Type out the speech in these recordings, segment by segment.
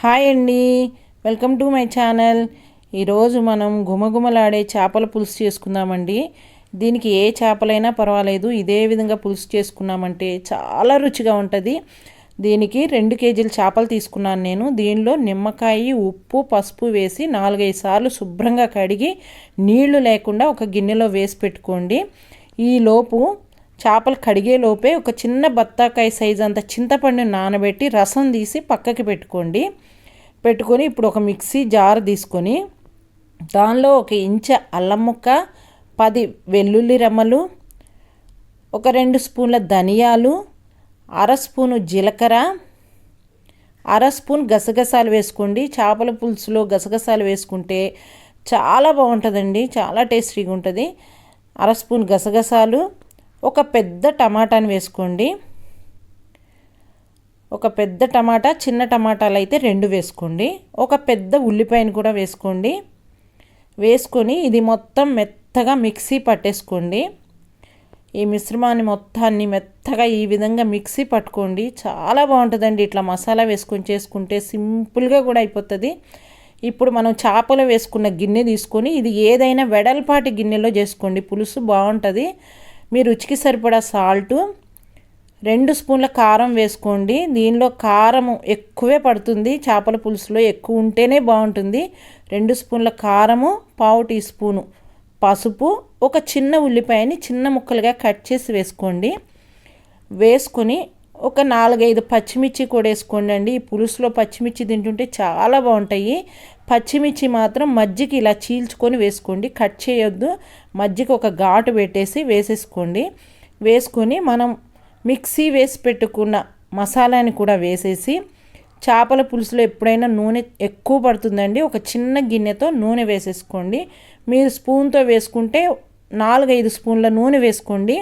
Hi అండి. Welcome to my channel. ఈరోజు మనం గుమగుమలాడే చేపల పులుసు చేసుకుందామండి. దీనికి ఏ చేపలైనా పర్వాలేదు. ఇదే విధంగా పులుసు చేసుకున్నామంటే చాలా రుచిగా ఉంటుంది. దీనికి రెండు కేజీల చేపలు తీసుకున్నాను నేను. దీనిలో నిమ్మకాయ ఉప్పు పసుపు వేసి నాలుగైదు సార్లు శుభ్రంగా కడిగి నీళ్ళు లేకుండా ఒక గిన్నెలో వేసి పెట్టుకోండి. ఈలోపు చేపలు కడిగేలోపే ఒక చిన్న బత్తాకాయ సైజు అంత చింతపండు నానబెట్టి రసం తీసి పక్కకి పెట్టుకోండి. పెట్టుకొని ఇప్పుడు ఒక మిక్సీ జార్ తీసుకొని దానిలో ఒక ఇంచ అల్లం ముక్క పది వెల్లుల్లి రెమ్మలు ఒక రెండు స్పూన్ల ధనియాలు అర స్పూను జీలకర్ర అర స్పూన్ గసగసాలు వేసుకోండి. చేపల పులుసులో గసగసాలు వేసుకుంటే చాలా బాగుంటుందండి చాలా టేస్టీగా ఉంటుంది. అర స్పూన్ గసగసాలు ఒక పెద్ద టమాటాని వేసుకోండి. ఒక పెద్ద టమాటా చిన్న టమాటాలు అయితే రెండు వేసుకోండి. ఒక పెద్ద ఉల్లిపాయను కూడా వేసుకోండి. వేసుకొని ఇది మొత్తం మెత్తగా మిక్సీ పట్టేసుకోండి. ఈ మిశ్రమాన్ని మొత్తాన్ని మెత్తగా ఈ విధంగా మిక్సీ పట్టుకోండి. చాలా బాగుంటుందండి ఇట్లా మసాలా వేసుకొని చేసుకుంటే సింపుల్గా కూడా అయిపోతుంది. ఇప్పుడు మనం చేపలు వేసుకున్న గిన్నె తీసుకొని ఇది ఏదైనా వెడల్పాటి గిన్నెలో చేసుకోండి. పులుసు బాగుంటుంది. మీ రుచికి సరిపడా సాల్టు రెండు స్పూన్ల కారం వేసుకోండి. దీనిలో కారం ఎక్కువే పడుతుంది. చేపల పులుసులో ఎక్కువ ఉంటేనే బాగుంటుంది. రెండు స్పూన్ల కారము పావు టీ స్పూను పసుపు ఒక చిన్న ఉల్లిపాయని చిన్న ముక్కలుగా కట్ చేసి వేసుకోండి. వేసుకొని ఒక నాలుగైదు పచ్చిమిర్చి కూడా వేసుకోండి అండి. ఈ పులుసులో పచ్చిమిర్చి తింటుంటే చాలా బాగుంటాయి. పచ్చిమిర్చి మాత్రం మజ్జికి ఇలా చీల్చుకొని వేసుకోండి. కట్ చేయొద్దు. మజ్జికి ఒక ఘాటు పెట్టేసి వేసేసుకోండి. వేసుకొని మనం మిక్సీ వేసి పెట్టుకున్న మసాలాని కూడా వేసేసి చేపల పులుసులో ఎప్పుడైనా నూనె ఎక్కువ పడుతుందండి. ఒక చిన్న గిన్నెతో నూనె వేసేసుకోండి. మీరు స్పూన్తో వేసుకుంటే నాలుగైదు స్పూన్ల నూనె వేసుకోండి.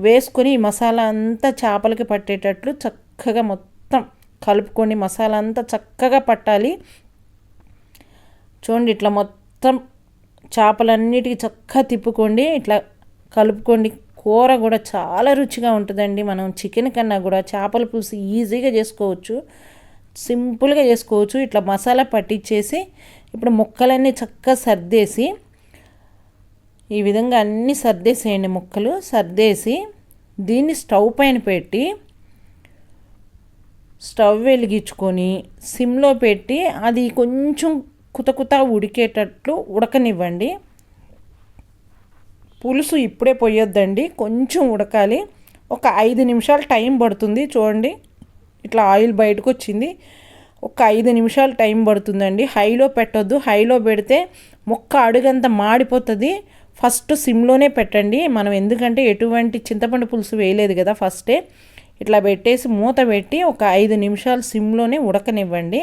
వేసుకొని ఈ మసాలా అంతా చేపలకి పట్టేటట్లు చక్కగా మొత్తం కలుపుకొని మసాలా అంతా చక్కగా పట్టాలి. చూడండి ఇట్లా మొత్తం చేపలన్నిటికీ చక్కగా తిప్పుకోండి ఇట్లా కలుపుకోండి. కూర కూడా చాలా రుచిగా ఉంటుందండి. మనం చికెన్ కన్నా కూడా చేపల పులుసు ఈజీగా చేసుకోవచ్చు సింపుల్గా చేసుకోవచ్చు. ఇట్లా మసాలా పట్టించేసి ఇప్పుడు ముక్కలన్నీ చక్కగా సర్దేసి ఈ విధంగా అన్నీ సర్దేసేయండి ముక్కలు. సర్దేసి దీన్ని స్టవ్ పైన పెట్టి స్టవ్ వెలిగించుకొని సిమ్లో పెట్టి అది కొంచెం కుతకుత ఉడికేటట్లు ఉడకనివ్వండి. పులుసు ఇప్పుడే పోయొద్దండి. కొంచెం ఉడకాలి. ఒక ఐదు నిమిషాలు టైం పడుతుంది చూడండి. ఇట్లా ఆయిల్ బయటకు వచ్చింది ఒక ఐదు నిమిషాలు టైం పడుతుందండి. హైలో పెట్టొద్దు. హైలో పెడితే మొక్క అడుగంత మాడిపోతుంది. ఫస్ట్ సిమ్లోనే పెట్టండి. మనం ఎందుకంటే ఎటువంటి చింతపండు పులుసు వేయలేదు కదా ఫస్టే. ఇట్లా పెట్టేసి మూత పెట్టి ఒక ఐదు నిమిషాలు సిమ్లోనే ఉడకనివ్వండి.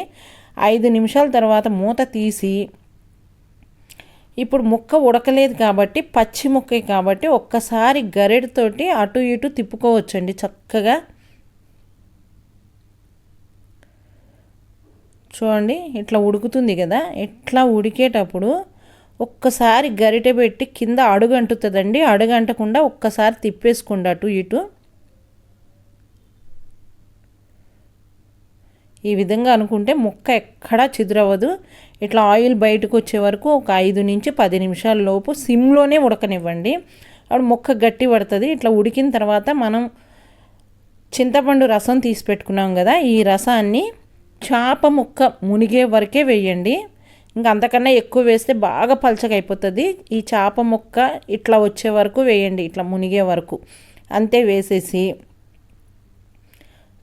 ఐదు నిమిషాల తర్వాత మూత తీసి ఇప్పుడు ముక్క ఉడకలేదు కాబట్టి పచ్చి ముక్క కాబట్టి ఒక్కసారి గరెడతోటి అటు ఇటు తిప్పుకోవచ్చండి చక్కగా. చూడండి ఇట్లా ఉడుకుతుంది కదా ఇట్లా ఉడికేటప్పుడు ఒక్కసారి గరిటె పెట్టి కింద అడుగంటుతుందండి అడుగంటకుండా ఒక్కసారి తిప్పేసుకోండి అటు ఇటు. ఈ విధంగా అనుకుంటే ముక్క ఎక్కడా చిదురవ్వదు. ఇట్లా ఆయిల్ బయటకు వచ్చే వరకు ఒక ఐదు నుంచి పది నిమిషాల లోపు సిమ్లోనే ఉడకనివ్వండి. అప్పుడు ముక్క గట్టి పడుతుంది. ఇట్లా ఉడికిన తర్వాత మనం చింతపండు రసం తీసి పెట్టుకున్నాం కదా ఈ రసాన్ని చేప ముక్క మునిగే వరకే వేయండి. ఇంకా అంతకన్నా ఎక్కువ వేస్తే బాగా పలచగా ఈ చేప ముక్క ఇట్లా వచ్చే వరకు వేయండి. ఇట్లా మునిగే వరకు. అంతే వేసేసి.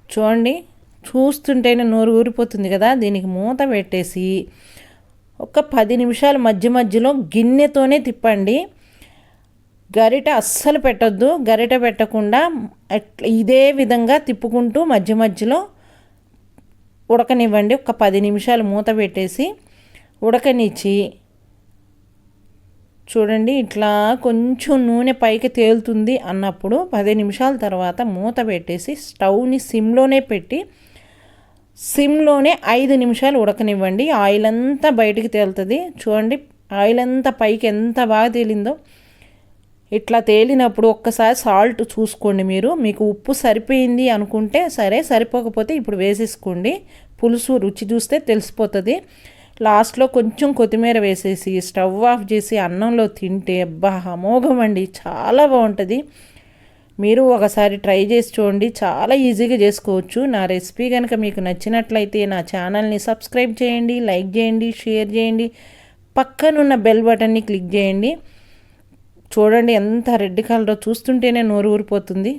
చూడండి. చూస్తుంటేనే నోరు ఊరిపోతుంది కదా దీనికి మూత పెట్టేసి ఒక పది నిమిషాలు మధ్య మధ్యలో గిన్నెతోనే తిప్పండి. గరిట అస్సలు పెట్టొద్దు గరిట పెట్టకుండా ఇదే విధంగా తిప్పుకుంటూ మధ్య మధ్యలో ఉడకనివ్వండి. ఒక పది నిమిషాలు మూత పెట్టేసి ఉడకనిచ్చి చూడండి ఇట్లా కొంచెం నూనె పైకి తేలుతుంది అన్నప్పుడు పది నిమిషాల తర్వాత మూత పెట్టేసి స్టవ్ని సిమ్లోనే పెట్టి సిమ్లోనే ఐదు నిమిషాలు ఉడకనివ్వండి. ఆయిల్ అంతా బయటికి తేలుతుంది. చూడండి ఆయిల్ అంతా పైకి ఎంత బాగా తేలిందో. ఇట్లా తేలినప్పుడు ఒక్కసారి సాల్ట్ చూసుకోండి మీరు. మీకు ఉప్పు సరిపోయింది అనుకుంటే సరే సరిపోకపోతే ఇప్పుడు వేసేసుకోండి. పులుసు రుచి చూస్తే తెలిసిపోతుంది. లాస్ట్లో కొంచెం కొత్తిమీర వేసేసి స్టవ్ ఆఫ్ చేసి అన్నంలో తింటే అబ్బా అమోఘం అండి. చాలా బాగుంటుంది. మీరు ఒకసారి ట్రై చేసి చూడండి. చాలా ఈజీగా చేసుకోవచ్చు. నా రెసిపీ కనుక మీకు నచ్చినట్లయితే నా ఛానల్ని సబ్స్క్రైబ్ చేయండి లైక్ చేయండి షేర్ చేయండి. పక్కనున్న బెల్ బటన్ని క్లిక్ చేయండి. చూడండి ఎంత రెడ్ కలర్ చూస్తుంటేనే నోరు ఊరిపోతుంది.